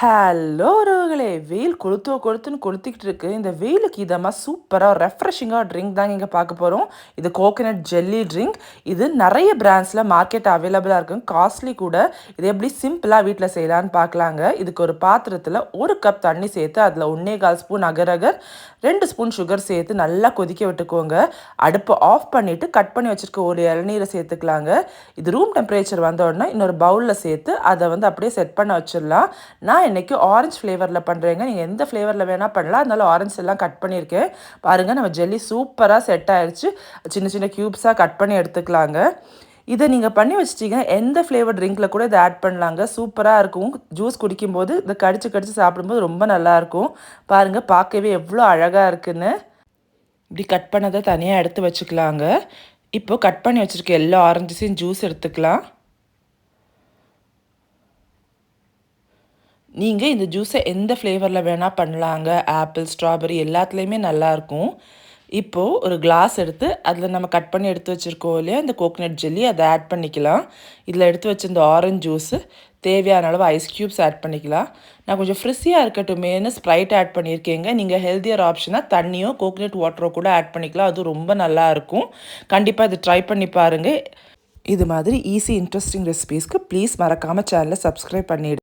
Hello உறவுகளே. வெயில் கொளுத்தோ கொளுத்துன்னு கொளுத்திக்கிட்டு இருக்கு. இந்த வெயிலுக்கு இதமாக சூப்பராக ரெஃப்ரெஷிங்காக ட்ரிங்க் தாங்க இங்கே பார்க்க போகிறோம் இது கோகனட் ஜெல்லி ட்ரிங்க் இது நிறைய பிராண்ட்ஸில் மார்க்கெட் அவைலபிளாக இருக்கும். காஸ்ட்லி கூட. இது எப்படி சிம்பிளாக வீட்டில் செய்யலான்னு பார்க்கலாங்க. இதுக்கு ஒரு பாத்திரத்தில் ஒரு கப் தண்ணி சேர்த்து அதில் ஒன்றே கால் ஸ்பூன் அகரகர் ரெண்டு ஸ்பூன் சுகர் சேர்த்து நல்லா கொதிக்க விட்டுக்கோங்க. அடுப்பை ஆஃப் பண்ணிவிட்டு கட் பண்ணி வச்சுருக்க ஒரு இளநீரை சேர்த்துக்கலாங்க. இது ரூம் டெம்பரேச்சர் வந்த உடனே இன்னொரு பவுலில் சேர்த்து அதை வந்து அப்படியே செட் பண்ண வச்சிடலாம். நான் இன்றைக்கி ஆரஞ்சு ஃப்ளேவரில் பண்ணுறேங்க நீங்கள் எந்த ஃப்ளேவரில் வேணால் பண்ணலாம். அதனால ஆரஞ்ச் எல்லாம் கட் பண்ணியிருக்கேன். பாருங்கள் நம்ம ஜெல்லி சூப்பராக செட் ஆயிடுச்சு சின்ன சின்ன க்யூப்ஸாக கட் பண்ணி எடுத்துக்கலாங்க. இதை நீங்கள் பண்ணி வச்சிட்டிங்கன்னா எந்த ஃப்ளேவர் ட்ரிங்க்கில் கூட இதை ஆட் பண்ணலாங்க. சூப்பராக இருக்கும். ஜூஸ் குடிக்கும்போது இதை கடிச்சு கடிச்சு சாப்பிடும்போது ரொம்ப நல்லாயிருக்கும் பாருங்கள் பார்க்கவே எவ்வளோ அழகாக இருக்குன்னு. இப்படி கட் பண்ணதை தனியாக எடுத்து வச்சுக்கலாங்க. இப்போது கட் பண்ணி வச்சுருக்க எல்லா ஆரஞ்சஸையும் ஜூஸ் எடுத்துக்கலாம். நீங்கள் இந்த ஜூஸை எந்த ஃப்ளேவரில் வேணால் பண்ணலாங்க. ஆப்பிள் ஸ்ட்ராபெரி எல்லாத்துலேயுமே நல்லாயிருக்கும் இப்போது ஒரு கிளாஸ் எடுத்து அதில் நம்ம கட் பண்ணி எடுத்து வச்சுருக்கோம் இல்லையா? இந்த கோகனட் ஜெல்லி அதை ஆட் பண்ணிக்கலாம். இதில் எடுத்து வச்சிருந்த ஆரஞ்ச் ஜூஸு தேவையான அளவு ஐஸ் க்யூப்ஸ் ஆட் பண்ணிக்கலாம். நான் கொஞ்சம் ஃப்ரிஸியாக இருக்கட்டுமேனு ஸ்ப்ரைட் ஆட் பண்ணியிருக்கேங்க. நீங்கள் ஹெல்த்தியர் ஆப்ஷனாக தண்ணியோ கோகனட் வாட்டரோ கூட ஆட் பண்ணிக்கலாம். அது ரொம்ப நல்லாயிருக்கும் கண்டிப்பாக இது ட்ரை பண்ணி பாருங்கள் இது மாதிரி ஈஸி இன்ட்ரெஸ்டிங் ரெசிபீஸ்க்கு ப்ளீஸ் மறக்காமல் சேனலை சப்ஸ்கிரைப் பண்ணிவிடு